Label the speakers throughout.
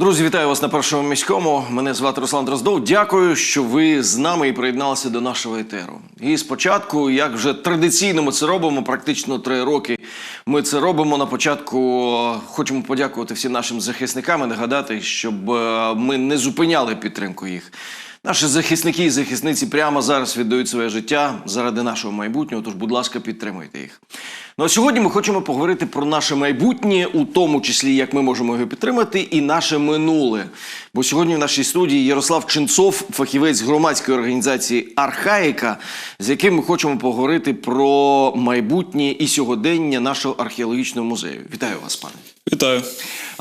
Speaker 1: Друзі, вітаю вас на першому міському. Мене звати Руслан Дроздов. Дякую, що ви з нами і приєдналися до нашого етеру. І спочатку, як вже традиційно ми це робимо, практично три роки. Ми це робимо на початку. е, Хочемо подякувати всім нашим захисникам і нагадати, щоб е, ми не зупиняли підтримку їх. Наші захисники і захисниці прямо зараз віддають своє життя заради нашого майбутнього. Тож, будь ласка, підтримуйте їх. Ну а сьогодні ми хочемо поговорити про наше майбутнє, у тому числі як ми можемо його підтримати, і наше минуле. Бо сьогодні в нашій студії Ярослав Чинцов, фахівець громадської організації Архаїка, з яким ми хочемо поговорити про майбутнє і сьогодення нашого археологічного музею. Вітаю вас, пане.
Speaker 2: Вітаю.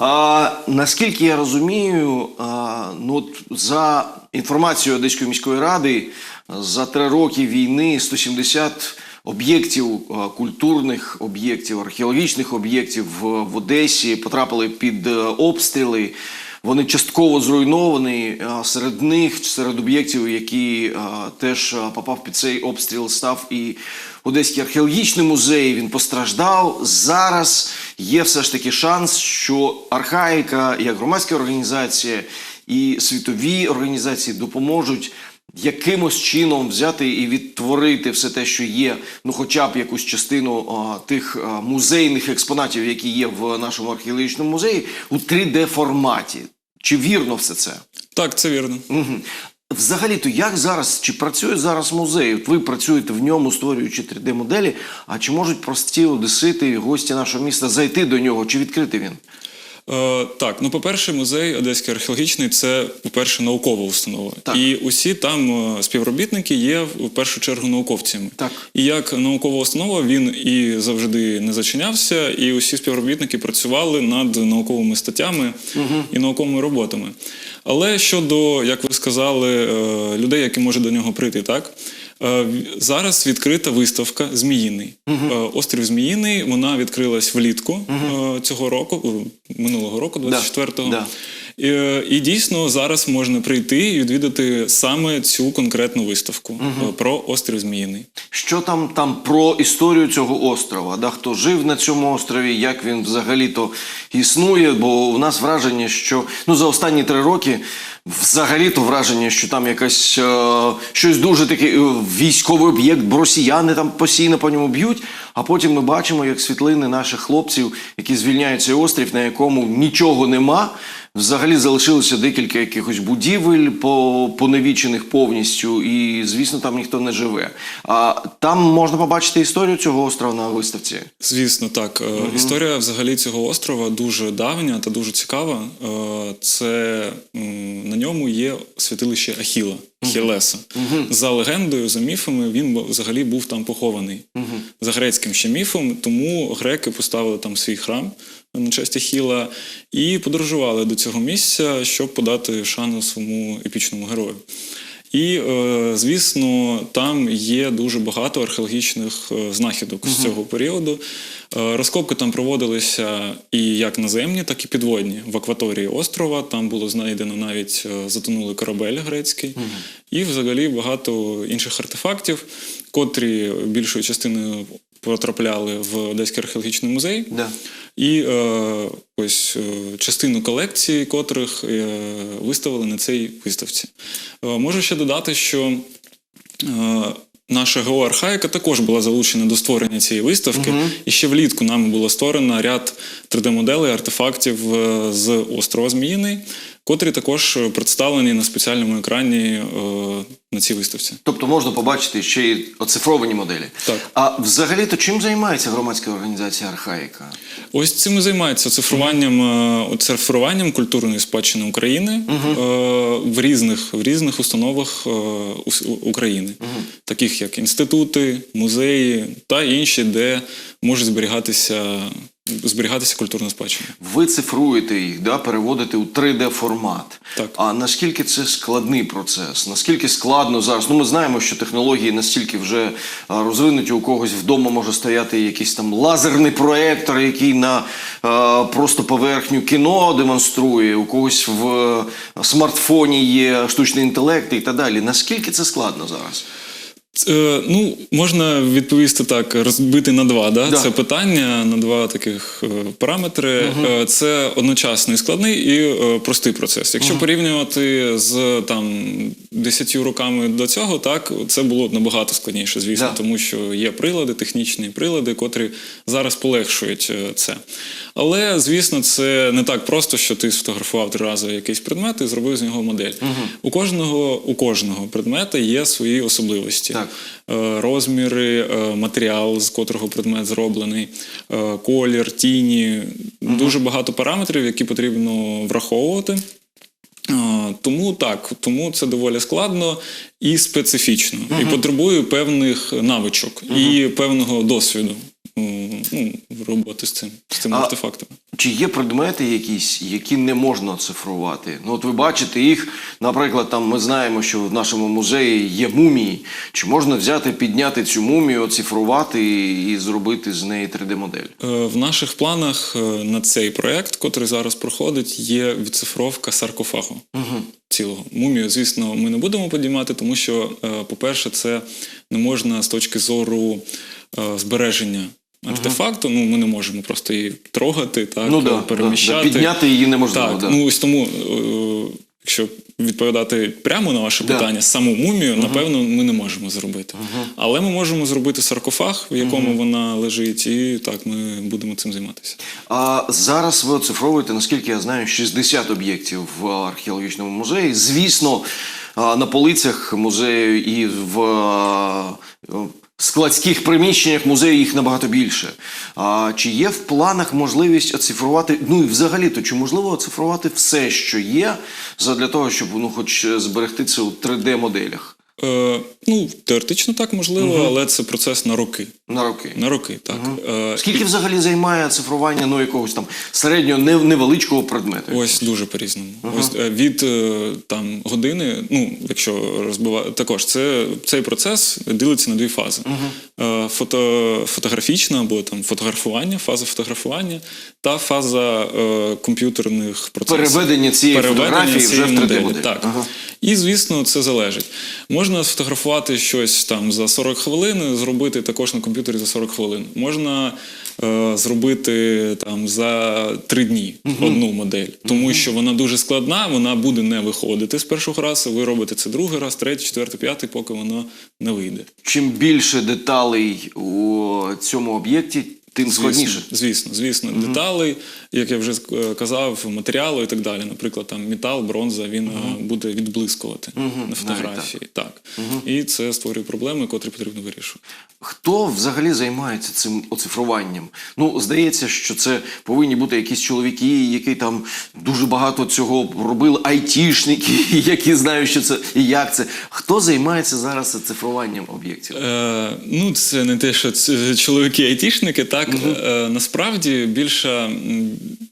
Speaker 1: А, наскільки я розумію, а, ну от за інформацією Одеської міської ради, за три роки війни 170 об'єктів культурних об'єктів, археологічних об'єктів в, Одесі потрапили під е, обстріли. Вони частково зруйновані. Серед них, серед об'єктів, які теж попав під цей обстріл, став і Одеський археологічний музей. Він постраждав. Зараз є все ж таки шанс, що архаїка, як громадська організація і світові організації допоможуть. Якимось чином взяти і відтворити все те, що є, ну хоча б якусь частину а, тих а, музейних експонатів, які є в нашому археологічному музеї, у 3D форматі. Чи вірно все це?
Speaker 2: Так, це вірно.
Speaker 1: Угу. Взагалі-то як зараз, чи працює зараз музей? От ви працюєте в ньому, створюючи 3D-моделі, а чи можуть прості одесити, гості нашого міста зайти до нього, чи відкрити він?
Speaker 2: Е, так, ну по-перше, музей Одеський археологічний це, по-перше, наукова установа.
Speaker 1: Так.
Speaker 2: І усі там е, співробітники є в першу чергу науковцями.
Speaker 1: Так.
Speaker 2: І як наукова установа він і завжди не зачинявся, і усі співробітники працювали над науковими статтями і науковими роботами. Але щодо, як ви сказали, е, людей, які можуть до нього прийти, так? Е, Зараз відкрита виставка Зміїний. Угу. Острів Зміїний. Вона відкрилась влітку угу. цього року, минулого року, 24-го.
Speaker 1: да.
Speaker 2: І, і дійсно зараз можна прийти і відвідати саме цю конкретну виставку е, про острів Зміїний.
Speaker 1: Що там там про історію цього острова? Да, хто жив на цьому острові, як він взагалі-то існує? Бо у нас враження, що ну за останні три роки взагалі-то враження, що там якась е, щось дуже таке е, військовий об'єкт, бо росіяни там постійно по ньому б'ють. А потім ми бачимо, як світлини наших хлопців, які звільняють цей острів, на якому нічого нема. Взагалі залишилося декілька якихось будівель по- поневічених повністю, і звісно, там ніхто не живе. А там можна побачити історію цього острова на виставці.
Speaker 2: Звісно, так. Е, Історія взагалі цього острова дуже давня та дуже цікава. Е, Це на ньому є святилище Ахіла, Хілеса. За легендою, за міфами, він взагалі був там похований. За грецьким ще міфом, тому греки поставили там свій храм на честь Ахіла і подорожували до цього місця, щоб подати шану своєму епічному герою. І, е, звісно, там є дуже багато археологічних е, знахідок з цього періоду. Е, Розкопки там проводилися і як наземні, так і підводні в акваторії острова. Там було знайдено навіть затонулий корабель грецький, і взагалі багато інших артефактів, котрі більшою частиною потрапляли в Одеський археологічний музей.
Speaker 1: Да.
Speaker 2: І е, ось е, частину колекції, котрих е, виставили на цій виставці. Е, можу ще додати, що е, наша ГО Архаїка також була залучена до створення цієї виставки. І ще влітку нами було створено ряд 3D-моделей, артефактів е, з острова Зміїний, котрі також представлені на спеціальному екрані е, на цій виставці.
Speaker 1: Тобто можна побачити ще й оцифровані моделі.
Speaker 2: Так.
Speaker 1: А взагалі-то чим займається громадська організація Архаїка?
Speaker 2: Ось цим і займається цифруванням, е, цифруванням культурної спадщини України е, в різних в різних установах е, України, таких як інститути, музеї та інші, де може зберігатися зберігатися культурна спадщина.
Speaker 1: Ви цифруєте їх, да, переводите у 3D формат.
Speaker 2: Так.
Speaker 1: А наскільки це складний процес? Наскільки складно зараз? Ну, ми знаємо, що технології настільки вже розвинуті, у когось вдома може стояти якийсь там лазерний проектор, який на а, просто поверхню кіно демонструє, у когось в смартфоні є штучний інтелект і так далі. Наскільки це складно зараз?
Speaker 2: Е, ну, можна відповісти так, розбити на два. Да?
Speaker 1: Да.
Speaker 2: Це питання на два таких е, параметри. Е, Це одночасний складний і простий процес. Якщо порівнювати з там 10 роками до цього, так це було набагато складніше, звісно,
Speaker 1: Да.
Speaker 2: тому що є прилади, технічні прилади, котрі зараз полегшують це. Але, звісно, це не так просто, що ти сфотографував три рази якийсь предмет і зробив з нього модель. У кожного у кожного предмета є свої особливості.
Speaker 1: Так.
Speaker 2: Е, Розміри, е, матеріал, з котрого предмет зроблений, е, колір, тіні. Дуже багато параметрів, які потрібно враховувати. Тому так, тому це доволі складно і специфічно, і потребує певних навичок і певного досвіду ну, роботи з цим, з цими
Speaker 1: А-
Speaker 2: артефактами.
Speaker 1: Чи є предмети якісь, які не можна цифрувати? Ну, от ви бачите їх, наприклад, там ми знаємо, що в нашому музеї є мумії. Чи можна взяти, підняти цю мумію, оцифрувати і, і зробити з неї 3D-модель?
Speaker 2: Е, В наших планах е, на цей проект, котрий зараз проходить, є відцифровка саркофагу цілого. Мумію, звісно, ми не будемо підіймати, тому що, е, по-перше, це не можна з точки зору збереження. Артефакту, ну ми не можемо просто її трогати, так
Speaker 1: Ну да,
Speaker 2: переміщати.
Speaker 1: да, да. Підняти її неможливо,
Speaker 2: Так,
Speaker 1: да.
Speaker 2: ну ось тому, е, якщо відповідати прямо на ваше
Speaker 1: Да.
Speaker 2: питання, саму мумію, напевно, ми не можемо зробити. Але ми можемо зробити саркофаг, в якому вона лежить, і так ми будемо цим займатися.
Speaker 1: А зараз ви оцифровуєте, наскільки я знаю, 60 об'єктів в археологічному музеї. Звісно, на полицях музею і в а, складських приміщеннях музею їх набагато більше. А чи є в планах можливість оцифрувати, ну і взагалі, то чи можливо оцифрувати все, що є, задля того, щоб ну, хоч зберегти це у 3D-моделях
Speaker 2: Е, ну, теоретично так можливо, але це процес на роки.
Speaker 1: на роки?
Speaker 2: На роки, так. Е,
Speaker 1: Скільки взагалі займає цифрування ну, якогось там середнього невеличкого предмету?
Speaker 2: Ось дуже по-різному. Ось е, від е, там години, ну якщо розбивати, також це цей процес ділиться на дві фази: Е, фото, фотографічна або там фотографування, фаза фотографування та фаза е, комп'ютерних процесів.
Speaker 1: Переведення цієї фотографії вже в 3D
Speaker 2: моделі.
Speaker 1: модель.
Speaker 2: Так.
Speaker 1: Ага.
Speaker 2: І звісно, це залежить. Можна сфотографувати щось там за 40 хвилин, зробити також на комп'ютері за 40 хвилин. Можна е, зробити там за 3 дні одну модель, тому що вона дуже складна, вона буде не виходити з першого разу. Ви робите це другий раз, третій, четвертий, п'ятий, поки воно не вийде.
Speaker 1: Чим більше деталей у цьому об'єкті, тим складніше.
Speaker 2: Звісно, звісно, угу. Деталей, як я вже е, казав, матеріалу і так далі. Наприклад, там метал, бронза, він угу. буде відблискувати на фотографії. Так. І це створює проблеми, котрі потрібно вирішувати.
Speaker 1: Хто взагалі займається цим оцифруванням? Ну, здається, що це повинні бути якісь чоловіки, які там дуже багато цього робили, айтішники, які знають, що це і як це. Хто займається зараз цифруванням об'єктів?
Speaker 2: Е, ну, це не те, що чоловіки-айтішники. Так е, насправді більша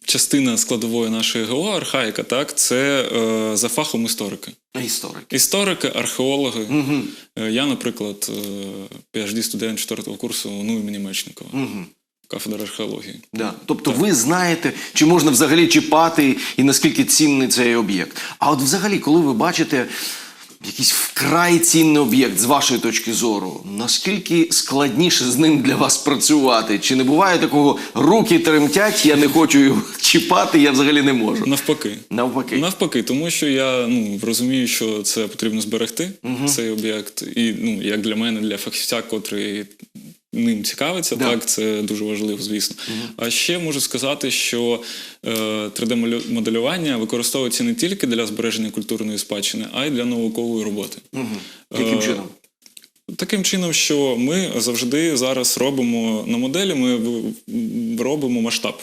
Speaker 2: частина складової нашої ГО архаїка, так, це е, за фахом історики.
Speaker 1: Історики.
Speaker 2: Історики, археологи. Е, Я, наприклад, е, PhD студент 4 курсу ну імені Мечникова. Кафедра археології.
Speaker 1: Да. Тобто ви знаєте, чи можна взагалі чіпати і наскільки цінний цей об'єкт. А от взагалі, коли ви бачите якийсь вкрай цінний об'єкт з вашої точки зору, наскільки складніше з ним для вас працювати? Чи не буває такого руки тремтять, я не хочу його чіпати, я взагалі не можу?
Speaker 2: Навпаки.
Speaker 1: Навпаки.
Speaker 2: Навпаки, тому що я ну, розумію, що це потрібно зберегти, цей об'єкт. І ну, як для мене, для фахівця, котрий ним цікавиться,
Speaker 1: Да.
Speaker 2: так, це дуже важливо, звісно. А ще можу сказати, що е, 3D-моделювання використовується не тільки для збереження культурної спадщини, а й для наукової роботи.
Speaker 1: Яким
Speaker 2: Е,
Speaker 1: чином?
Speaker 2: Таким чином, що ми завжди зараз робимо на моделі, ми робимо масштаб.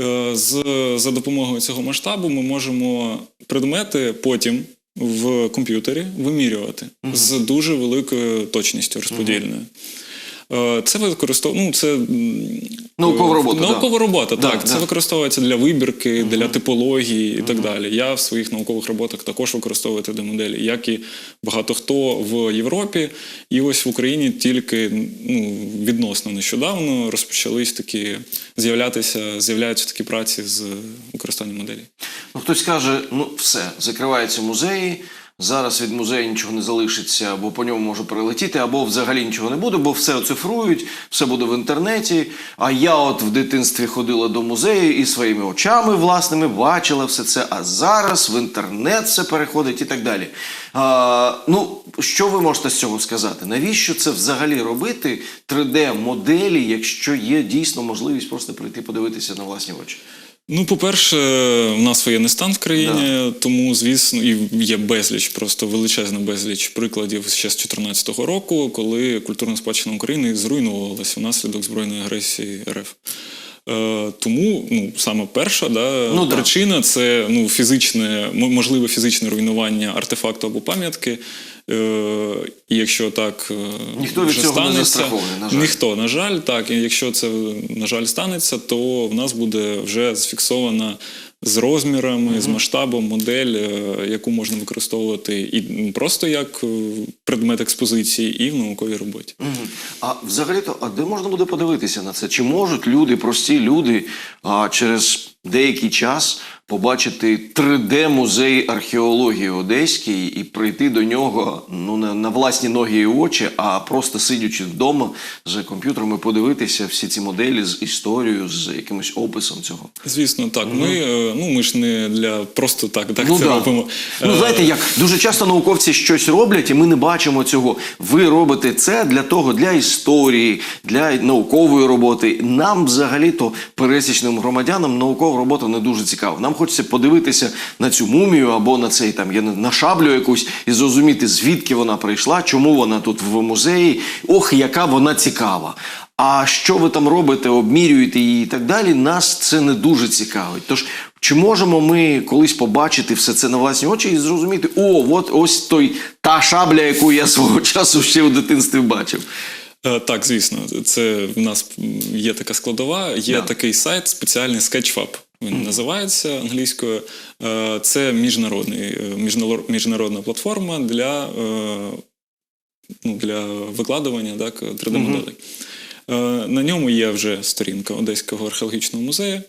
Speaker 2: Е, З, за допомогою цього масштабу ми можемо предмети потім в комп'ютері вимірювати з дуже великою точністю розподільною. Е, Це використовує, ну, це
Speaker 1: Наукова
Speaker 2: е,
Speaker 1: робота,
Speaker 2: Наукова робота,
Speaker 1: Да,
Speaker 2: так. Це
Speaker 1: да.
Speaker 2: використовується для вибірки, для типології і так далі. Я в своїх наукових роботах також використовую 3D-моделі, як і багато хто в Європі. І ось в Україні тільки ну, відносно нещодавно розпочались такі з'являтися, з'являються такі праці з використанням моделей.
Speaker 1: Ну, хтось каже, ну все, закриваються музеї, зараз від музею нічого не залишиться, бо по ньому може перелетіти, або взагалі нічого не буде, бо все оцифрують, все буде в інтернеті. А я от в дитинстві ходила до музею і своїми очами власними бачила все це. А зараз в інтернет все переходить і так далі. А, ну, що ви можете з цього сказати? Навіщо це взагалі робити 3D-моделі, якщо є дійсно можливість просто прийти подивитися на власні очі?
Speaker 2: Ну, по-перше, у нас воєнний стан в країні, тому, звісно, і є безліч, просто величезна безліч прикладів ще з 2014 року, коли культурна спадщина України зруйнувалася внаслідок збройної агресії РФ. Е, тому ну, саме перша да,
Speaker 1: Ну, да.
Speaker 2: причина це ну, фізичне, можливе фізичне руйнування артефакту або пам'ятки. Е, і якщо так е,
Speaker 1: Ніхто від
Speaker 2: вже
Speaker 1: цього не
Speaker 2: станеться,
Speaker 1: застрахований, на жаль.
Speaker 2: Ніхто, на жаль, так. І якщо це, на жаль, станеться, то в нас буде вже зафіксована з розмірами, з масштабом модель, е, яку можна використовувати і просто як е, предмет експозиції, і в науковій роботі.
Speaker 1: Мгм. А взагалі-то, а де можна буде подивитися на це? Чи можуть люди, прості люди, а, через деякий час побачити 3D-музей археології Одеський і прийти до нього ну, не на власні ноги і очі, а просто сидячи вдома за комп'ютером і подивитися всі ці моделі з історією, з якимось описом цього?
Speaker 2: Звісно, так. Ми, е, ну, ми ж не для просто так, так
Speaker 1: Ну,
Speaker 2: це
Speaker 1: да.
Speaker 2: робимо.
Speaker 1: Ну,
Speaker 2: Е,
Speaker 1: знаєте, як дуже часто науковці щось роблять, і ми не бачимо цього. Ви робите це для того, для історії, для наукової роботи. Нам, взагалі-то, пересічним громадянам, наукова робота не дуже цікава. Нам хочеться подивитися на цю мумію або на цей там я не- на шаблю якусь і зрозуміти, звідки вона прийшла, чому вона тут в музеї. Ох, яка вона цікава. А що ви там робите, обмірюєте її і так далі, нас це не дуже цікавить. Тож, чи можемо ми колись побачити все це на власні очі і зрозуміти, о, от ось той та шабля, яку я свого часу ще в дитинстві бачив.
Speaker 2: Е, Так, звісно, це в нас є така складова. Є
Speaker 1: Да.
Speaker 2: такий сайт спеціальний Sketchfab. Він називається англійською. Е, Це міжнародний, е, міжнародна платформа для, е, ну, для викладування так, 3D-моделей. Е, На ньому є вже сторінка Одеського археологічного музею.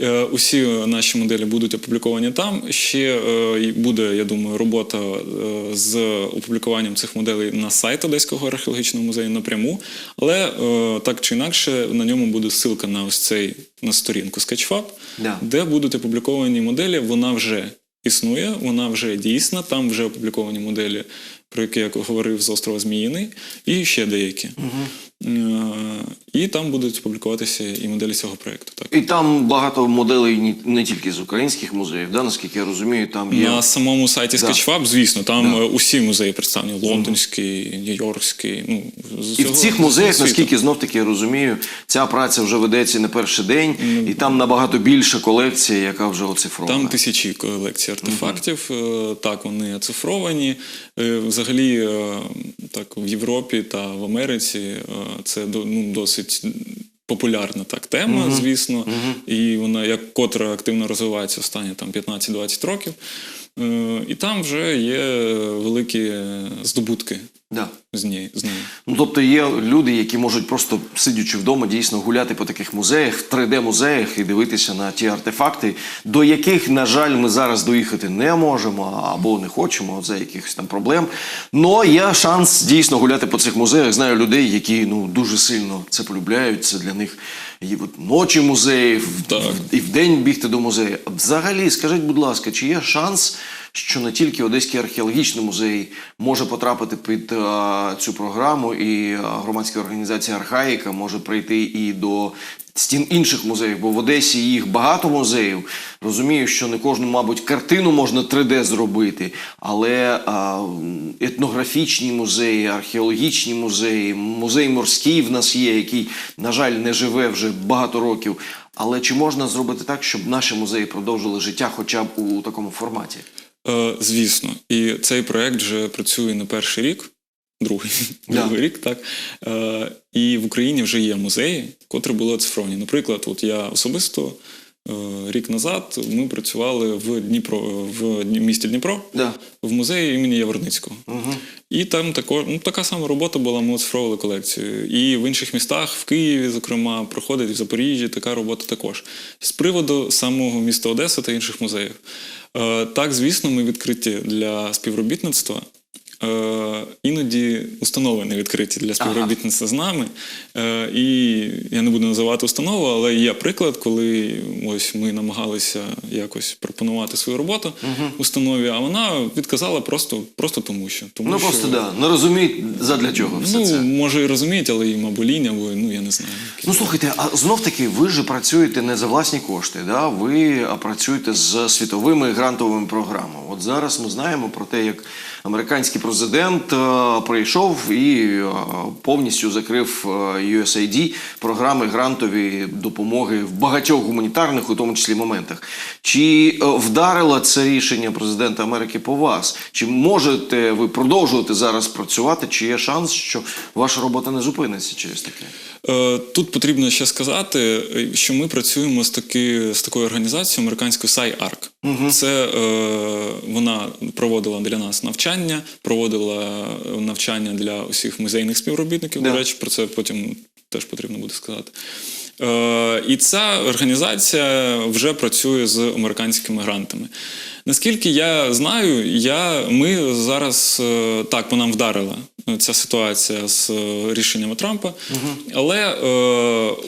Speaker 2: Е, Усі наші моделі будуть опубліковані там. Ще е, буде, я думаю, робота з опублікуванням цих моделей на сайт Одеського археологічного музею напряму. Але так чи інакше на ньому буде ссылка на ось цей на сторінку Sketchfab,
Speaker 1: Да.
Speaker 2: де будуть опубліковані моделі. Вона вже існує, вона вже дійсна. Там вже опубліковані моделі, про які я говорив з острова Зміїний, і ще деякі. Е, І там будуть публікуватися і моделі цього проєкту. Так.
Speaker 1: І там багато моделей не тільки з українських музеїв, да, наскільки я розумію, там є.
Speaker 2: На самому сайті
Speaker 1: Да.
Speaker 2: Sketchfab, звісно, там
Speaker 1: Да.
Speaker 2: е, усі музеї представлені: лондонський, нью-йоркський. Ну,
Speaker 1: І в цих музеях,
Speaker 2: світу.
Speaker 1: наскільки знов таки я розумію, ця праця вже ведеться не перший день, і там набагато більша колекція, яка вже оцифрована.
Speaker 2: Там тисячі колекцій артефактів. Е, Так, вони оцифровані. Е, Взагалі, е, так в Європі та в Америці е, це ну, досить. Популярна так тема, звісно, і вона як котра активно розвивається останні там 15-20 років. І там вже є великі здобутки
Speaker 1: Да.
Speaker 2: з неї. З неї.
Speaker 1: Ну, тобто є люди, які можуть просто сидячи вдома, дійсно гуляти по таких музеях, 3D-музеях і дивитися на ті артефакти, до яких, на жаль, ми зараз доїхати не можемо або не хочемо за якихось там проблем. Но є шанс дійсно гуляти по цих музеях. Знаю людей, які ну дуже сильно це полюбляють. Це для них і от ночі музеїв,
Speaker 2: Так.
Speaker 1: і вдень бігти до музею. Взагалі, скажіть, будь ласка, чи є шанс, що не тільки Одеський археологічний музей може потрапити під а, цю програму, і громадська організація Архаїка може прийти і до стін інших музеїв, бо в Одесі їх багато музеїв. Розумію, що не кожну, мабуть, картину можна 3D зробити, але а, етнографічні музеї, археологічні музеї, музей морський в нас є, який, на жаль, не живе вже багато років. Але чи можна зробити так, щоб наші музеї продовжили життя хоча б у такому форматі?
Speaker 2: Е, Звісно, і цей проект вже працює не перший рік, другий,
Speaker 1: yeah.
Speaker 2: другий рік, так. Е, І в Україні вже є музеї, котрі були оцифровані. Наприклад, от я особисто рік назад ми працювали в Дніпро в місті Дніпро
Speaker 1: Да.
Speaker 2: в музеї імені Яворницького.
Speaker 1: Угу.
Speaker 2: І там також ну, така сама робота була, ми оцифровували колекцію. І в інших містах, в Києві, зокрема, проходить в Запоріжжі така робота також. З приводу самого міста Одеси та інших музеїв. Е, так, звісно, ми відкриті для співробітництва. Е, іноді установи не відкриті для співробітництва з нами. Е, і я не буду називати установу, але є приклад, коли ось ми намагалися якось пропонувати свою роботу установі, а вона відказала просто, просто тому, що. Тому
Speaker 1: Ну
Speaker 2: що,
Speaker 1: просто да. Не розуміють задля чого все
Speaker 2: Ну,
Speaker 1: це.
Speaker 2: може і розуміють, але їм або лінь, або ну я не знаю.
Speaker 1: Ну слухайте, а знов таки, ви ж працюєте не за власні кошти, да? ви працюєте з світовими грантовими програмами. Зараз ми знаємо про те, як американський президент е, прийшов і е, повністю закрив е, USAID програми грантові допомоги в багатьох гуманітарних, у тому числі моментах. Чи вдарило це рішення президента Америки по вас? Чи можете ви продовжувати зараз працювати? Чи є шанс, що ваша робота не зупиниться через таке?
Speaker 2: Тут потрібно ще сказати, що ми працюємо з, таки, з такою організацією американською SciArc. Це е, вона проводила для нас навчання, проводила навчання для усіх музейних співробітників.
Speaker 1: Да.
Speaker 2: До речі, про це потім теж потрібно буде сказати. Е, і ця організація вже працює з американськими грантами. Наскільки я знаю, я, ми зараз е, так по нам вдарила е, ця ситуація з е, рішеннями Трампа, але е,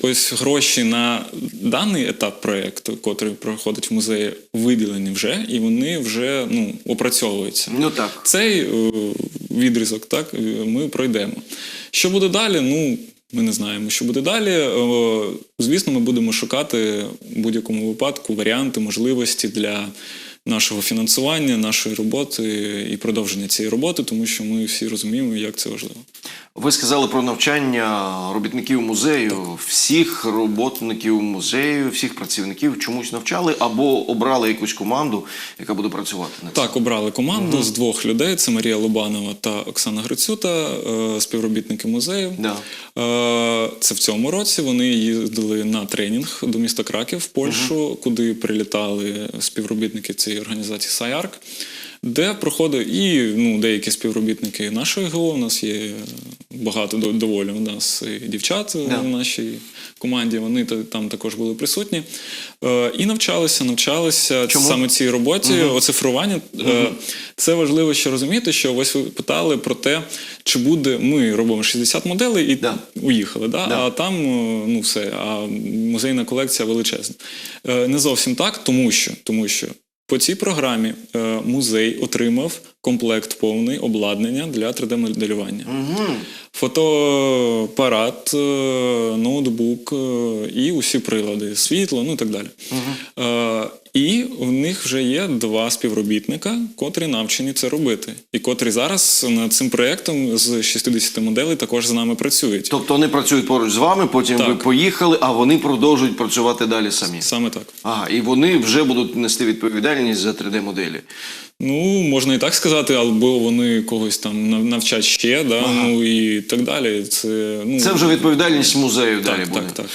Speaker 2: ось гроші на даний етап проєкту, котрий проходить в музеї, виділені вже, і вони вже ну, опрацьовуються.
Speaker 1: Ну так.
Speaker 2: Цей е, відрізок так, ми пройдемо. Що буде далі? Ну, ми не знаємо, що буде далі. Е, Звісно, ми будемо шукати в будь-якому випадку варіанти, можливості для нашого фінансування, нашої роботи і продовження цієї роботи, тому що ми всі розуміємо, як це важливо.
Speaker 1: Ви сказали про навчання робітників музею. Всіх роботників музею, всіх працівників чомусь навчали або обрали якусь команду, яка буде працювати над цим?
Speaker 2: Так, обрали команду з двох людей: це Марія Лобанова та Оксана Грицюта, е, співробітники музею.
Speaker 1: Да.
Speaker 2: Е, Це в цьому році вони їздили на тренінг до міста Краків в Польщу, куди прилітали співробітники цієї організації SciArc, де проходив і ну, деякі співробітники нашої ГО. У нас є багато доволі у нас і дівчат
Speaker 1: Да.
Speaker 2: в нашій команді. Вони там також були присутні. Е, І навчалися, навчалися
Speaker 1: Чому?
Speaker 2: саме цій роботі, оцифрування. Е, Це важливо ще розуміти, що ось ви питали про те, чи буде ми робимо 60 моделей і
Speaker 1: Да.
Speaker 2: уїхали. Да?
Speaker 1: Да.
Speaker 2: А там е, ну все, а музейна колекція величезна. Е, Не зовсім так, тому що, тому що по цій програмі е, музей отримав комплект повний обладнання для 3D-моделювання. Фотоапарат, е, ноутбук е, і усі прилади, світло, ну і так далі. Е, І в них вже є два співробітника, котрі навчені це робити, і котрі зараз над цим проєктом з 60 моделей також з нами працюють.
Speaker 1: Тобто вони працюють поруч з вами, потім
Speaker 2: Так.
Speaker 1: ви поїхали, а вони продовжують працювати далі самі.
Speaker 2: Саме так.
Speaker 1: Ага, і вони вже будуть нести відповідальність за 3D-моделі.
Speaker 2: Ну, можна і так сказати, або вони когось там навчать ще, да, ну і так далі. Це, ну,
Speaker 1: Це вже відповідальність музею далі
Speaker 2: так,
Speaker 1: буде.
Speaker 2: так, так.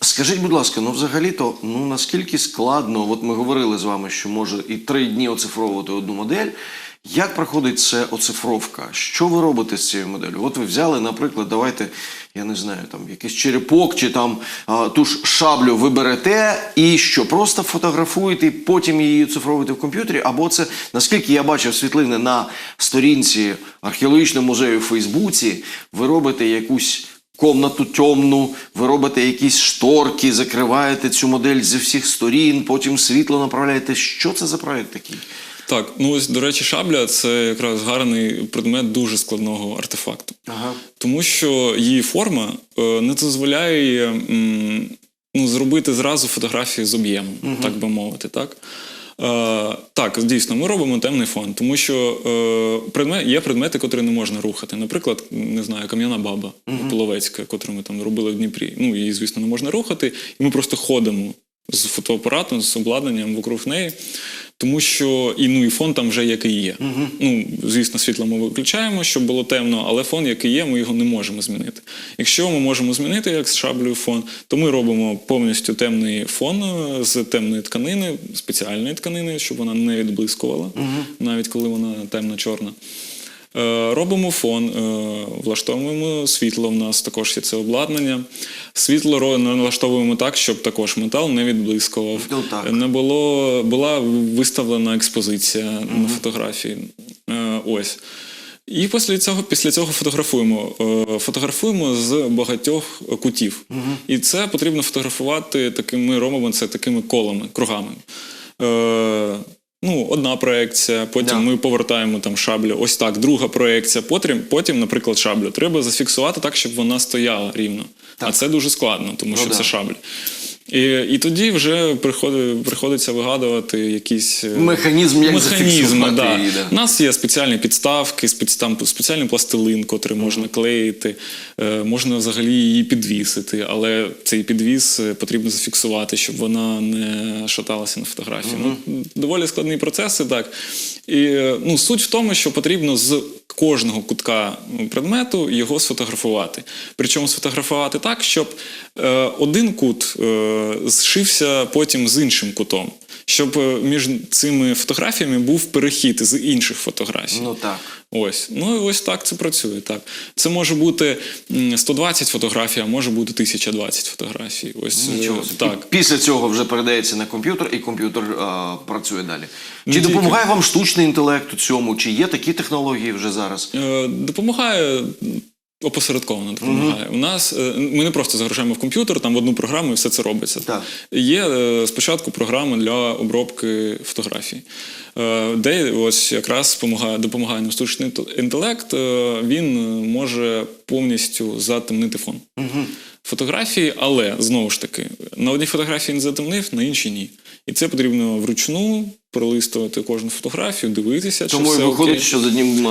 Speaker 1: Скажіть, будь ласка, ну взагалі-то ну наскільки складно, от ми говорили з вами, що може і три дні оцифровувати одну модель. Як проходить це оцифровка? Що ви робите з цією моделлю? От ви взяли, наприклад, давайте, я не знаю, там якийсь черепок чи там а, ту ж шаблю ви берете і що, просто фотографуєте і потім її оцифровуєте в комп'ютері? Або це, наскільки я бачив світлини на сторінці археологічного музею у Фейсбуці, ви робите якусь комнату темну, ви робите якісь шторки, закриваєте цю модель зі всіх сторін, потім світло направляєте. Що це за проект такий?
Speaker 2: Так, ну ось, до речі, шабля це якраз гарний предмет дуже складного артефакту.
Speaker 1: Ага.
Speaker 2: Тому що її форма е, не дозволяє ну, зробити зразу фотографії з об'ємом, так би мовити. Так? Е, так, дійсно, ми робимо темний фон, тому що е, предмет, є предмети, котрі не можна рухати. Наприклад, не знаю, кам'яна баба Половецька, котру ми там робили в Дніпрі. Ну, її, звісно, не можна рухати, і ми просто ходимо з фотоапаратом, з обладнанням вокруг неї. Тому що і ну і фон там вже який є. Ну звісно, світло ми виключаємо, щоб було темно, але фон, який є, ми його не можемо змінити. Якщо ми можемо змінити як з шаблею фон, то ми робимо повністю темний фон е, з темної тканини, спеціальної тканини, щоб вона не відблискувала, навіть коли вона темно-чорна. Е, Робимо фон, е, влаштовуємо світло. У нас також є це обладнання. Світло налаштовуємо так, щоб також метал не відблискував.
Speaker 1: Ну.
Speaker 2: Не було, була виставлена експозиція на фотографії. Е, Ось. І після цього, після цього фотографуємо. Фотографуємо з багатьох кутів. І це потрібно фотографувати такими, ми робимо це такими колами, кругами. Ну, одна проекція, потім
Speaker 1: yeah.
Speaker 2: ми повертаємо там шаблю. Ось так, друга проекція. Потім, потім, наприклад, шаблю. Треба зафіксувати так, щоб вона стояла рівно.
Speaker 1: Так.
Speaker 2: А це дуже складно, тому що
Speaker 1: Ну,
Speaker 2: це
Speaker 1: да.
Speaker 2: шаблі. І, і тоді вже приходить, приходиться вигадувати якісь е,
Speaker 1: Механізм, як
Speaker 2: механізми. Да.
Speaker 1: її, да.
Speaker 2: У нас є спеціальні підставки, спец, там спеціальний пластилин, котрий можна клеїти, е, можна взагалі її підвісити, але цей підвіс е, потрібно зафіксувати, щоб вона не шаталася на фотографії. Ну, доволі складні процеси, так. І ну, суть в тому, що потрібно з кожного кутка предмету його сфотографувати. Причому сфотографувати так, щоб е, один кут е, зшився потім з іншим кутом. Щоб е, між цими фотографіями був перехід з інших фотографій.
Speaker 1: Ну так.
Speaker 2: Ось. Ну і ось так це працює. Так. Це може бути 120 фотографій, а може бути 1020 фотографій. Ось е,
Speaker 1: Нічого.
Speaker 2: так.
Speaker 1: І Після цього вже передається на комп'ютер, і комп'ютер а, працює далі. Чи
Speaker 2: тільки.
Speaker 1: допомагає вам штучний інтелект у цьому? Чи є такі технології вже зараз?
Speaker 2: Е, Допомагає. Опосередковано допомагає. У нас е, ми не просто загружаємо в комп'ютер, там в одну програму і все це робиться.
Speaker 1: Так.
Speaker 2: Є е, спочатку програма для обробки фотографій, е, де ось якраз допомагає, допомагає нам штучний інтелект. Він може повністю затемнити фон. Фотографії, але знову ж таки, на одній фотографії він затемнив, на іншій ні. І це потрібно вручну пролистувати кожну фотографію, дивитися, чи
Speaker 1: Тому і виходить,
Speaker 2: окей.
Speaker 1: що з одним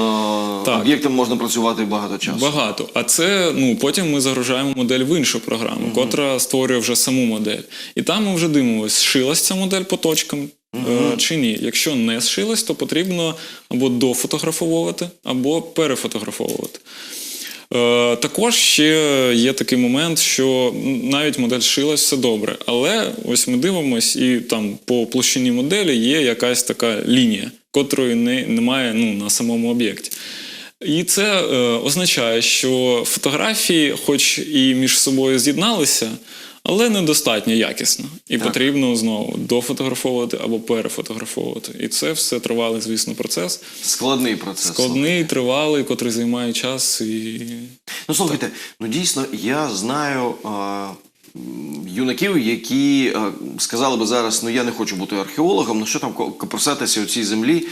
Speaker 2: Так.
Speaker 1: об'єктом можна працювати багато часу.
Speaker 2: Багато. А це ну потім ми загружаємо модель в іншу програму, котра створює вже саму модель. І там ми вже дивимося, зшилась ця модель по точкам. е, Чи ні? Якщо не зшилась, то потрібно або дофотографовувати, або перефотографовувати. Е, також ще є такий момент, що навіть модель шилась все добре, але ось ми дивимося, і там по площині моделі є якась така лінія, котрої не, немає ну, на самому об'єкті. І це е, означає, що фотографії, хоч і між собою з'єдналися, але недостатньо якісно. І потрібно знову дофотографовувати або перефотографовувати. І це все тривалий, звісно, процес.
Speaker 1: Складний процес.
Speaker 2: Складний, тривалий, котрий займає час і.
Speaker 1: Ну слухайте, ну дійсно, я знаю а, юнаків, які сказали би зараз: ну я не хочу бути археологом, ну що там ко- копирсатися у цій землі,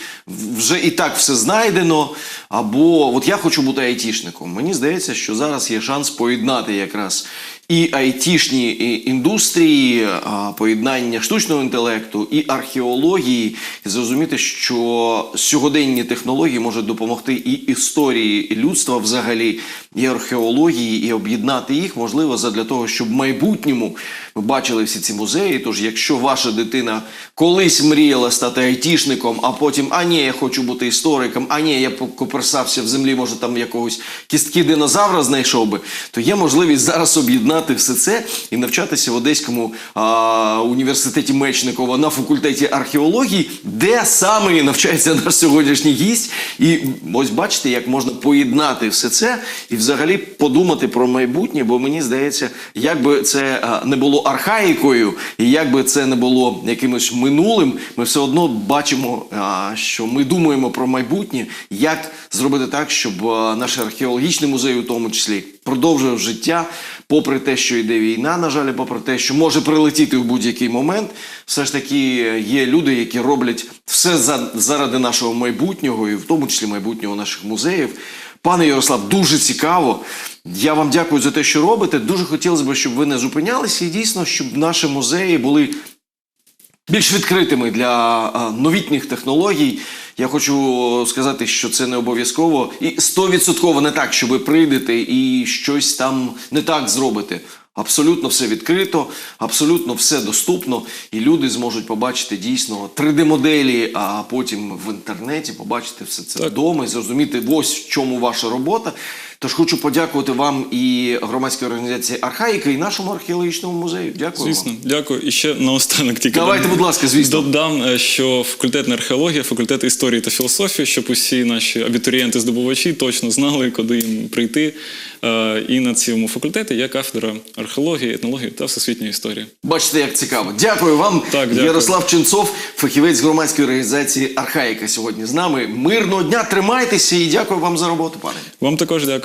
Speaker 1: вже і так все знайдено. Або от я хочу бути айтішником. Мені здається, що зараз є шанс поєднати якраз. І айтішні індустрії, поєднання штучного інтелекту і археології, і зрозуміти, що сьогоденні технології можуть допомогти і історії людства взагалі, і археології, і об'єднати їх можливо задля того, щоб в майбутньому ви бачили всі ці музеї. Тож, якщо ваша дитина колись мріяла стати айтішником, а потім а ні, я хочу бути істориком, а ні, я покоперсався в землі, може там якогось кістки динозавра знайшов би, то є можливість зараз об'єднати все це і навчатися в Одеському а, університеті Мечникова на факультеті археології, де саме навчається наш сьогоднішній гість. І ось бачите, як можна поєднати все це і взагалі подумати про майбутнє, бо мені здається, як би це не було архаїкою, і як би це не було якимось минулим, ми все одно бачимо, що ми думаємо про майбутнє, як зробити так, щоб наш археологічний музей, у тому числі, продовжував життя, попри те, що йде війна, на жаль, попри те, що може прилетіти в будь-який момент, все ж таки є люди, які роблять все за- заради нашого майбутнього, і в тому числі майбутнього наших музеїв. Пане Ярослав, дуже цікаво. Я вам дякую за те, що робите. Дуже хотілося б, щоб ви не зупинялися, і дійсно, щоб наші музеї були більш відкритими для новітніх технологій. Я хочу сказати, що це не обов'язково і стовідсотково не так, що ви прийдете і щось там не так зробите. Абсолютно все відкрито, абсолютно все доступно, і люди зможуть побачити дійсно 3D-моделі, а потім в інтернеті побачити все це
Speaker 2: Так.
Speaker 1: вдома і зрозуміти, ось в чому ваша робота. Тож хочу подякувати вам і громадській організації Архаїка, і нашому археологічному музею. Дякую
Speaker 2: Звісно,
Speaker 1: вам.
Speaker 2: дякую. І ще наостанок тільки
Speaker 1: Давайте,
Speaker 2: додам-
Speaker 1: будь ласка, звісно.
Speaker 2: Додам, е, що факультетна археологія, факультет історії та філософії, щоб усі наші абітурієнти-здобувачі точно знали, куди їм прийти. Е, І на цьому факультеті є кафедра археології, етнології та всесвітньої історії.
Speaker 1: Бачите, як цікаво. Дякую вам.
Speaker 2: Так, дякую.
Speaker 1: Ярослав Ченцов, фахівець громадської організації Архаїка, сьогодні з нами. Мирного дня, тримайтеся і дякую вам за роботу, пане.
Speaker 2: Вам також дякую.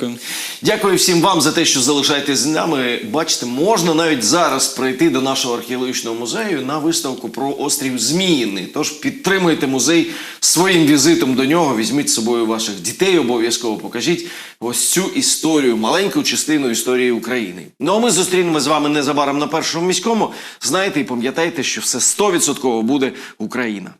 Speaker 1: Дякую всім вам за те, що залишаєтесь з нами. Бачите, можна навіть зараз прийти до нашого археологічного музею на виставку про острів Зміїний. Тож підтримуйте музей своїм візитом до нього. Візьміть з собою ваших дітей, обов'язково покажіть ось цю історію, маленьку частину історії України. Ну а ми зустрінемо з вами незабаром на першому міському. Знайте і пам'ятайте, що все 100% буде Україна.